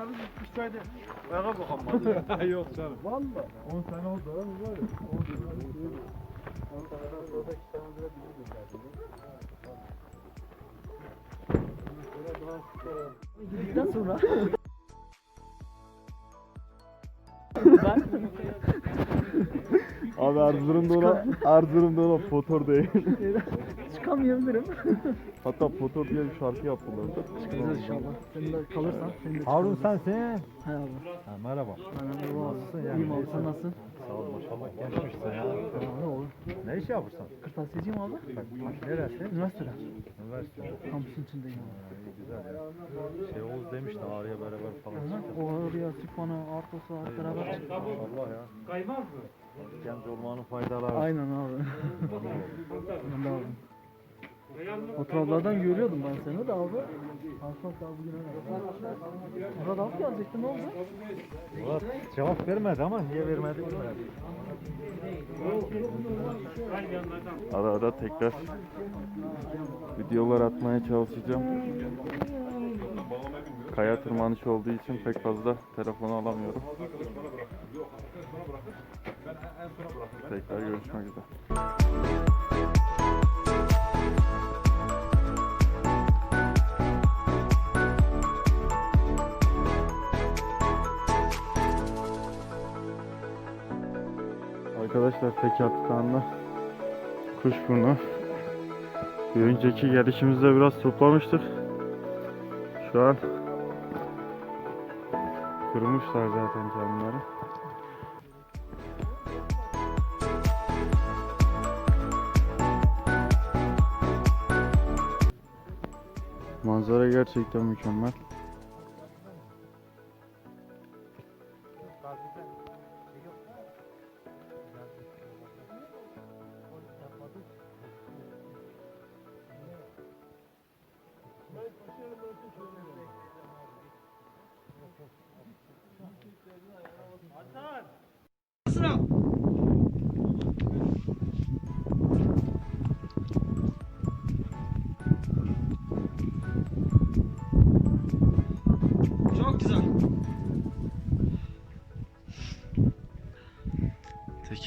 göndermiş gitmişlerdi. Ayağa bakalım. Yok canım. Valla. 10 sene oldu abi var ya. 10 sene oldu. Gittikten sonra. Abi Erzurum'da ona, Erzurum'da ona fotor değil. Çıkamayabilirim. Hatta fotor diye bir şarkı yaptılar. Çıkacağız inşallah. Sen de kalırsan seni de Harun çıkarırız. sensin. He abi. Ha, merhaba. Ben de Nasılsın ya? İyiyim abi sen nasılsın? Sağ ol maşallah gençmişsin ya. Ne olur. Ne iş yapıyorsun? Kırtasiyeciyim abi. Neresi? Üniversitede. Üniversite. Kampüsün içindeyim abi. İyi güzel ya. Şey Oğuz demiş de ağrıya beraber falan çıkacağız. O oraya Sübhan'a, Artos'a hep beraber çıktık. Maşallah ya. Kaymaz mı? Genç olmanın faydaları. Aynen abi. de abi. Fotoğraflardan görüyordum ben seni de abi. Asfalt daha bugün öyle. Murat abi gelecekti ne oldu? Murat cevap vermedi ama niye vermedi bilmiyorum. Ara ara tekrar videolar atmaya çalışacağım. Kaya tırmanışı olduğu için pek fazla telefonu alamıyorum. Tekrar görüşmek üzere. Arkadaşlar Tekat Dağı'nda Kuşburnu bir önceki gelişimizde biraz toplamıştık. Şu an kurumuşlar zaten kendileri. Manzara gerçekten mükemmel.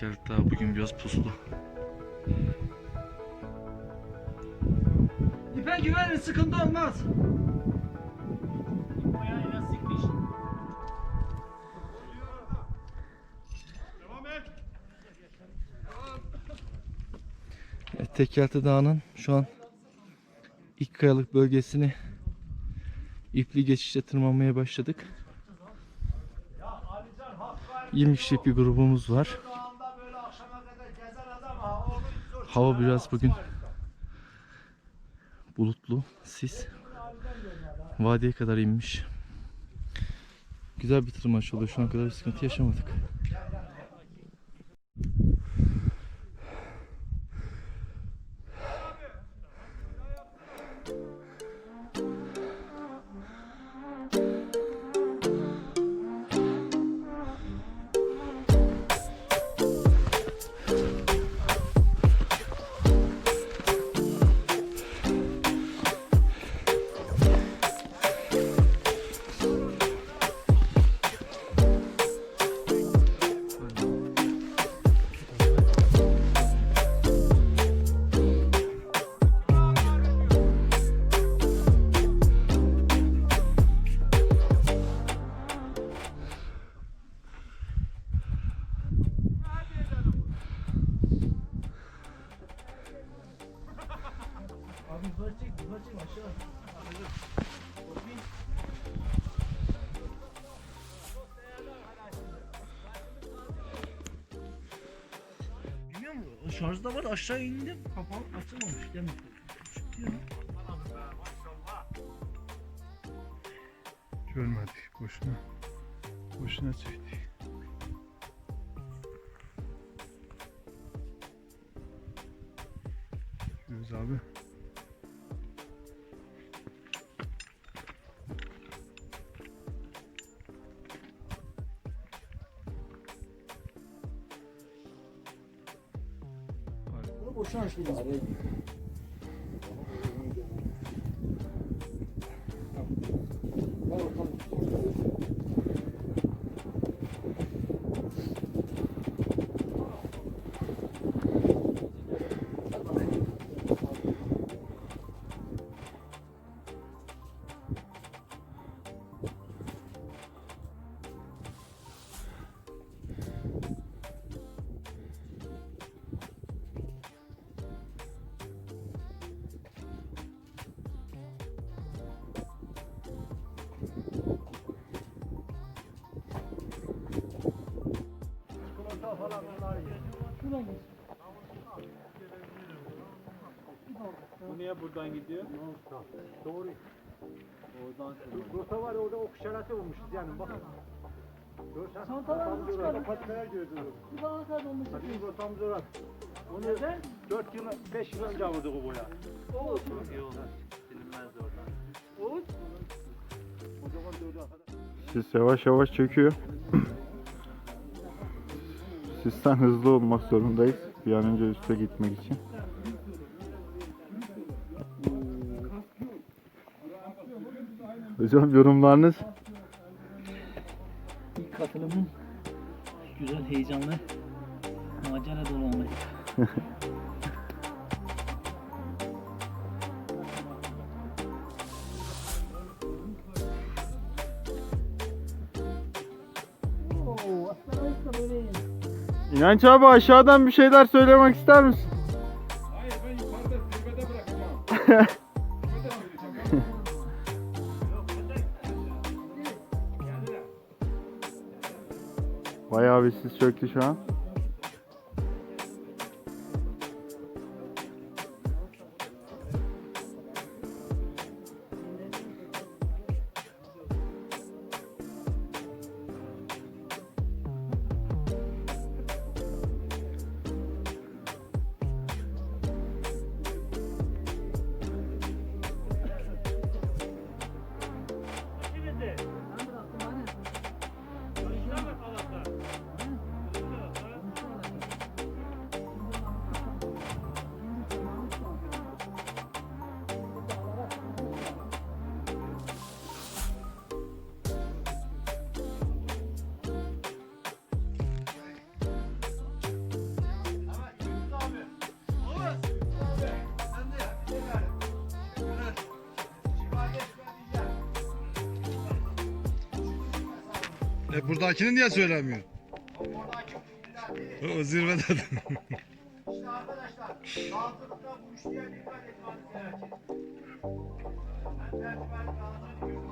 Tekerlek daha bugün biraz puslu. İpe güvenin sıkıntı olmaz. Evet, Tekyelti Dağı'nın şu an ilk kayalık bölgesini ipli geçişle tırmanmaya başladık. 20 kişilik bir grubumuz var. Hava biraz bugün bulutlu, sis. Vadiye kadar inmiş. Güzel bir tırmanış oldu. Şu an kadar bir sıkıntı yaşamadık. Aşağı indim. Kapalı açılmamış. Demek Görmedik boşuna. Boşuna çektik. Bunu boşuna açtım abi. Bu niye buradan gidiyor? Doğru. Oradan Rota var orada ok işareti olmuşuz yani bak. Görsen Çantalarımızı çıkarın. gördünüz. Bu da kadar. Bizim rotamız orası. Onu 4 yıl, 5 yıl önce vurduk o boya. Sis yavaş yavaş çöküyor. Sisten hızlı olmak zorundayız. Bir an önce üste gitmek için. Hocam yorumlarınız? İlk katılımın güzel, heyecanlı, macera dolu olmayı. İnanç abi aşağıdan bir şeyler söylemek ister misin? Hayır ben yukarıda zirvede bırakamam. Bayağı bir sis çöktü şu an. E buradakini niye söylemiyor? O zirvede. İşte arkadaşlar, bu işlere dikkat gerekir. Ben merdiven dağıtını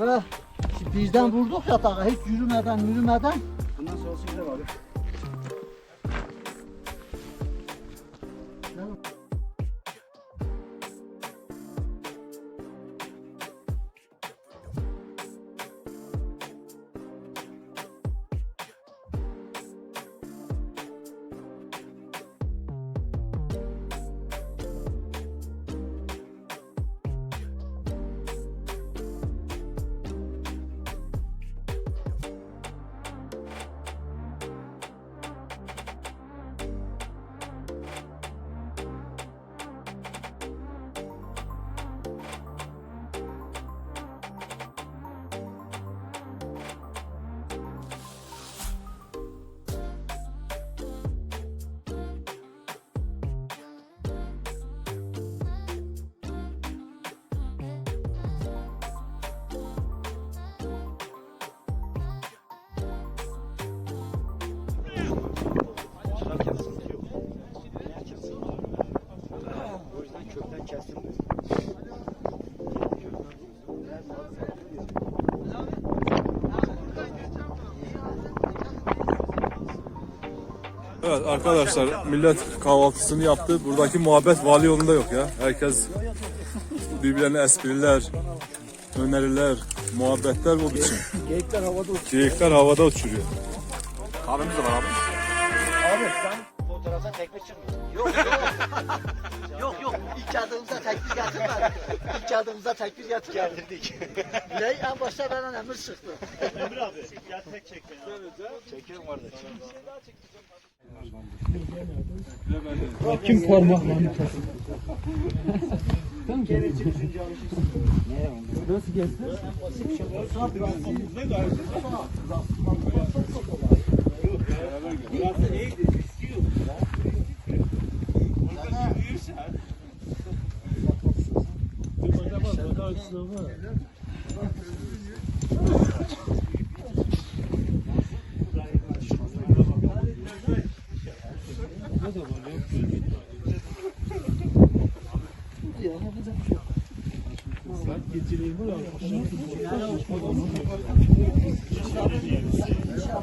Oraya bizden vurduk yatağa hiç yürümeden yürümeden. Bundan sonrası güzel abi. Evet arkadaşlar millet kahvaltısını yaptı. Buradaki muhabbet vali yolunda yok ya. Herkes birbirlerine espriler, öneriler, muhabbetler bu biçim. Geyikler havada uçuyor. Geyikler havada uçuruyor. Fotoğrafa tekme çıkmıyor. Yok yok. yok yok. İlk kağıdımıza tekbir getirmedik. İlk kağıdımıza tekbir getir getirdik. ne en başta benden emir çıktı. Kim parmaklarını Nasıl gezdi?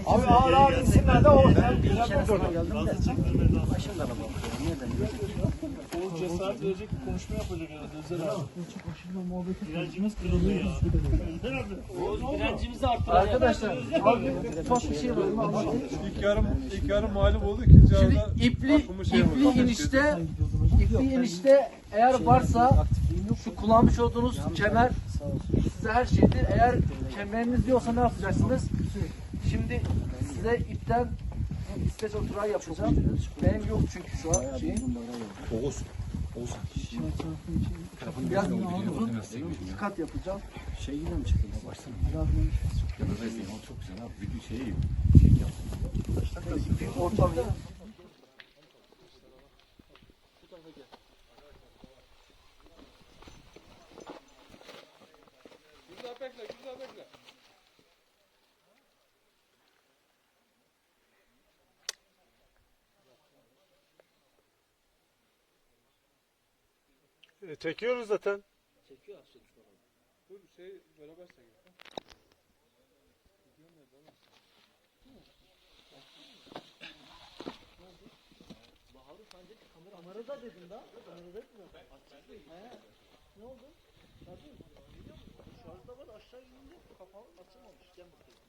Abi ağır ağır insinler de o. Arkadaşlar çok bir şey var. İlk yarım, ilk yarım mağlup oldu. ikinci Şimdi yarıda ipli, şey ipli inişte ipli inişte eğer varsa şu kullanmış olduğunuz kemer size her şeydir. Eğer kemeriniz yoksa ne yapacaksınız? Şimdi size ipten İsveç oturağı yapacağım. Benim yok çünkü şu an şey. Oğuz. Oğuz. Biraz uzun kat yapacağım. Şey yine mi çıktı? Başlasana. Çok güzel abi. Bir şey bir orta bir E, çekiyoruz zaten. Dur şey beraber çekelim. Kamerada dedim da. Kamerada dedim da. He. Ne oldu? Tabii. Şarjda var aşağı inince kapağı açılmamış. Gel bakayım.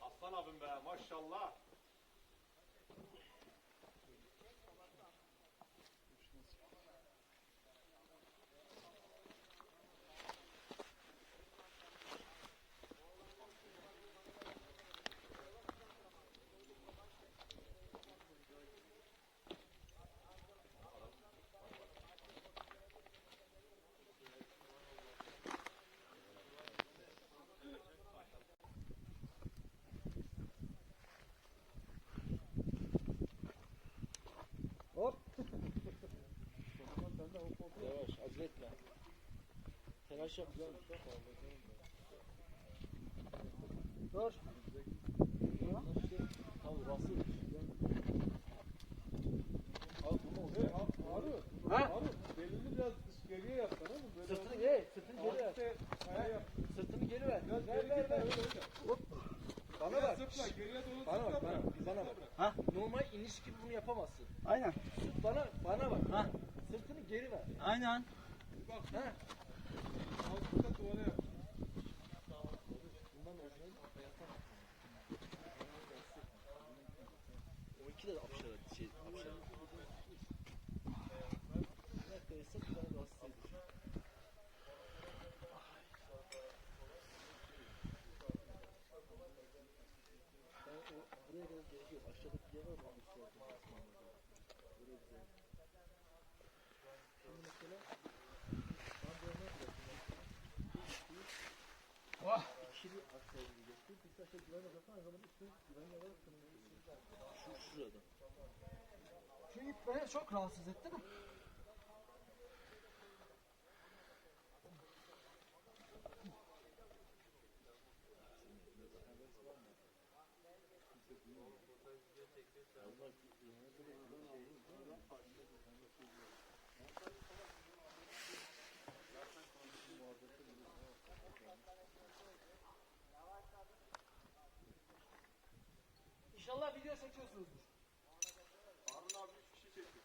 Aslan abim be maşallah. Yavaş acele etme. Telaş yap. Dur. Abi basın. Ha? Belini biraz geriye yapsana oğlum. Böyle Sırtını geri, sırtını geri ver. yap. Sırtını geri ver. Biraz Ver ver ver. öyle. Bana bak. zıpla, geriye doğru Bana bak, bana, bana bak. Ha? Normal iniş gibi bunu yapamazsın. Aynen. Bana, bana bak. Ha. Sırtını geri ver. Aynen. Bak, O iki de apşara, şey, apşara. Buraya kadar gerek yok. Aşağıda bir yer var mı? Onu soracağım. Buraya güzel. Şimdi mesela ben buraya ne yapacağım? İkili aksaya gidecekti. Bir taşa güvenle zaten aynı zamanda üstüne güvenle olarak Şu şurada. Şu ip beni çok rahatsız etti mi? İnşallah video çekiyorsunuzdur. Harun abi 3 kişi çekiyor.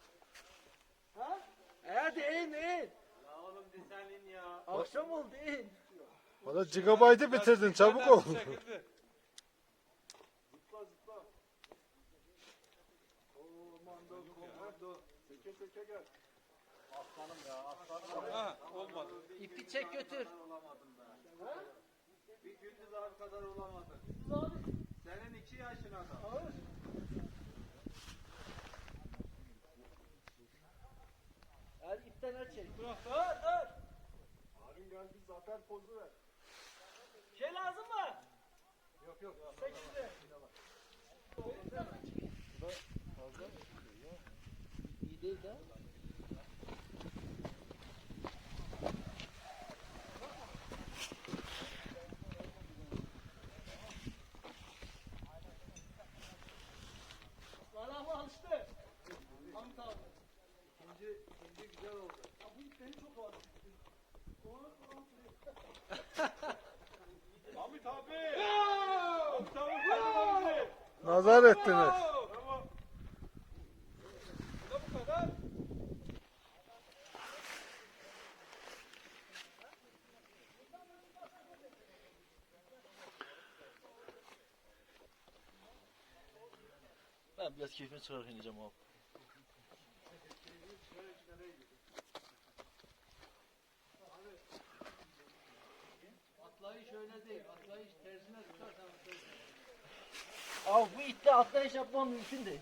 Ha? Eğer deyin deyin. Ya oğlum disenin ya. Akşam oldu deyin. Valla gigabaytı bitirdin çabuk ol. İpi çek götür. Bir gündüz abi kadar olamadın. Senin iki yaşına da. Eğer ipten aç çek. Dur dur. Harun geldi zafer pozu ver. Şey lazım mı? Yok yok. Sekizde. İyi değil de. Bana bu alıştı. Hamit abi. İkinci, ikinci güzel oldu. Ya bu ip beni çok. Hamit abi. Hamit abi. Nazar ettiniz. Tamam. Bu da bu kadar. Ben biraz keyfime çıkarak ineceğim abi. Öyle. Atlayış tersine tutarsan Abi bu itle atlayış yapmam mümkün değil.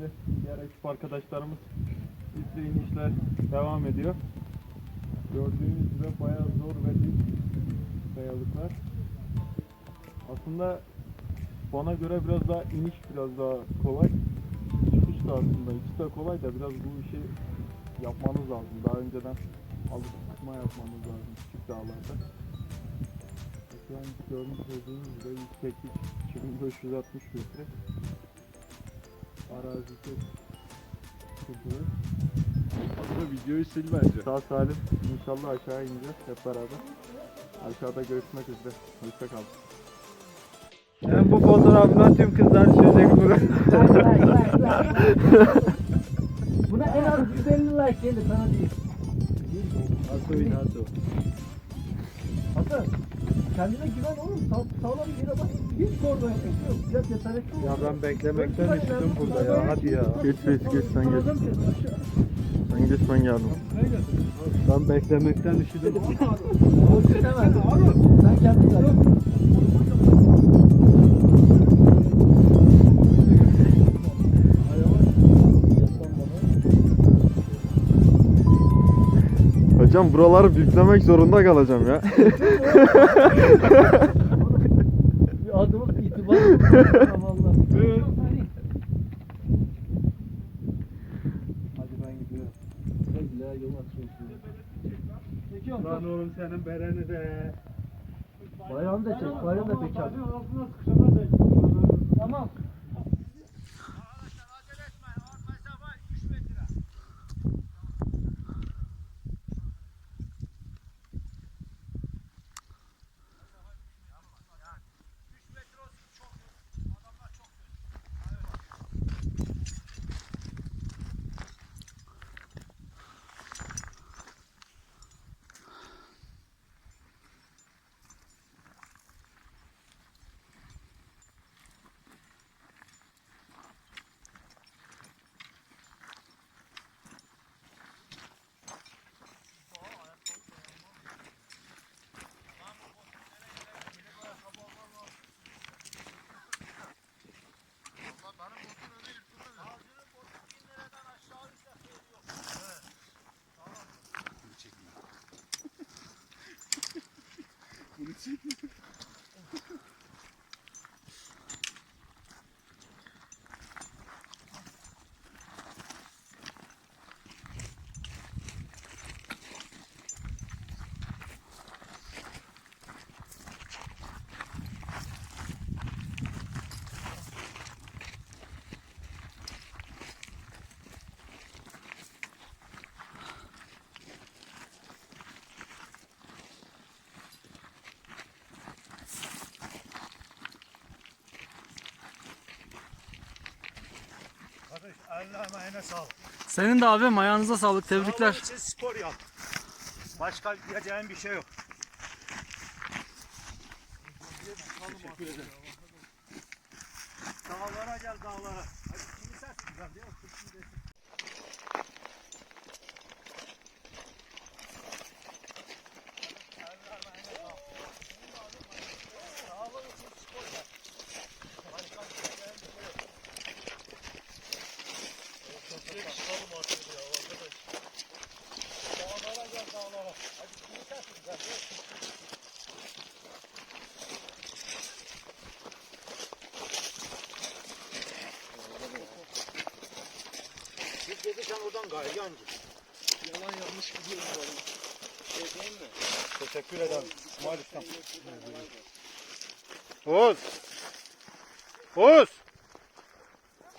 Şimdi diğer ekip arkadaşlarımız izle inişler devam ediyor. Gördüğünüz gibi bayağı zor ve dik kayalıklar. Aslında bana göre biraz daha iniş biraz daha kolay. Çıkış da aslında ikisi de kolay da biraz bu işi yapmanız lazım. Daha önceden alışma yapmanız lazım küçük dağlarda. Şu an görmüş olduğunuz gibi yükseklik 2560 metre. Arazisi sıkıntılı. Aslında videoyu sil bence. Sağ salim inşallah aşağı ineceğiz hep beraber. Aşağıda görüşmek üzere. Hoşçakalın. Ben bu fotoğrafına tüm kızlar düşecek buraya. Buna en az 150 like gelir sana Naso. Hasan kendine güven oğlum. Sağ, sağlam bir yere bak. Hiç korkma. Yok. Biraz cesaretli ol. Ya ben beklemekten üşüdüm burada ya. Hadi ya. Geç geç geç sen geç. Sen geç ben geldim. Ben beklemekten üşüdüm. Sen kendin gel. Hocam buraları biplemek zorunda kalacağım ya. Bir adımız itibar yok. Valla. Hadi ben gidiyorum. Güle yol açıyorsun. Lan oğlum senin bereni de. Bayram da çek. Bayram da bekar. Tamam. Allah emeğine sağlık. Senin de abim ayağınıza sağlık. Tebrikler. Sağlık için spor yap. Başka diyeceğim bir şey yok. Teşekkür ederim. Dağlara gel dağlara. Hadi kimi sensin ben diyor. Oradan gayrı yancı. Yalan yanlış gidiyorum bana. Şey değil mi? Teşekkür ederim. Ustam. Oğuz. Oğuz.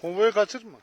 Konvoyu kaçırma.